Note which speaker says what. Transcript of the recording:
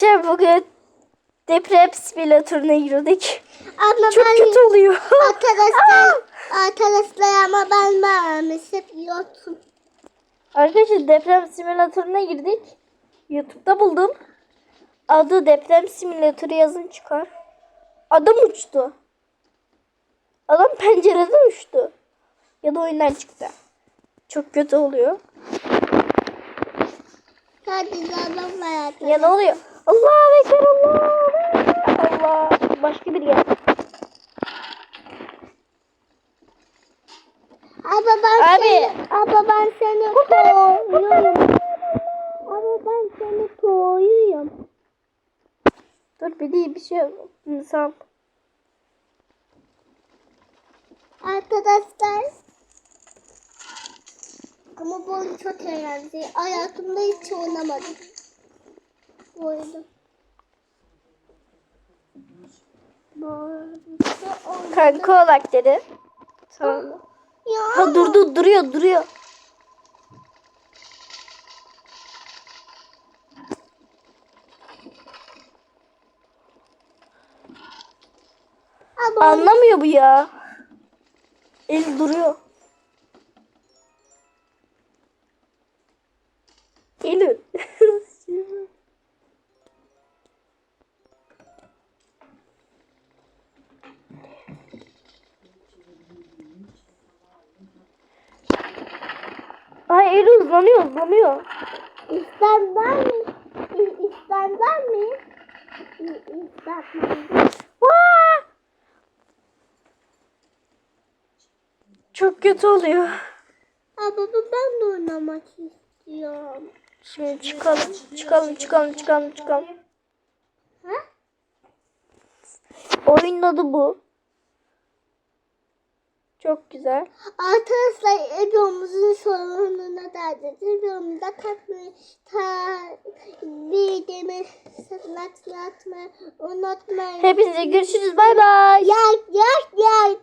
Speaker 1: İşte bugün deprem simülatörüne girdik.
Speaker 2: Ama
Speaker 1: Çok
Speaker 2: ben
Speaker 1: kötü oluyor.
Speaker 2: arkadaşlar arkadaşlar ama ben maalesef yokum.
Speaker 1: Arkadaşlar deprem simülatörüne girdik. YouTube'da buldum. Adı deprem simülatörü yazın çıkar. Adam uçtu. Adam pencereden uçtu. Ya da oyundan çıktı. Çok kötü oluyor.
Speaker 2: Sadece adam var
Speaker 1: Ya
Speaker 2: arkadaşlar.
Speaker 1: ne oluyor? Allah ekber Allah. Allah. Başka biri geldi.
Speaker 2: Ama ben
Speaker 1: Abi.
Speaker 2: seni, ama ben seni koruyorum. Ama ben seni koruyorum.
Speaker 1: Dur bir değil bir şey insan.
Speaker 2: Arkadaşlar. Ama bu oyun çok eğlenceli. Hayatımda hiç oynamadım. Oynadım.
Speaker 1: Kanka olak dedi. Tamam.
Speaker 2: Ya.
Speaker 1: Ha durdu duruyor duruyor.
Speaker 2: Ama
Speaker 1: Anlamıyor bu ya. El duruyor. Eylül. Ay Eylül uzanıyor uzanıyor.
Speaker 2: İstemden mi? İ- İstemden mi? İ- İstemden.
Speaker 1: Vaa! Çok kötü oluyor.
Speaker 2: Aa baba ben de oynamak istiyorum.
Speaker 1: Şimdi çıkalım, çıkalım, çıkalım, çıkalım, çıkalım.
Speaker 2: Ha?
Speaker 1: Oyunun adı bu. Çok güzel.
Speaker 2: Arkadaşlar videomuzun sonuna geldik. Videomuza katmayı, ta, videomu sakın atmayı unutmayın.
Speaker 1: Hepinize görüşürüz. Bay bay.
Speaker 2: Yak yak yak.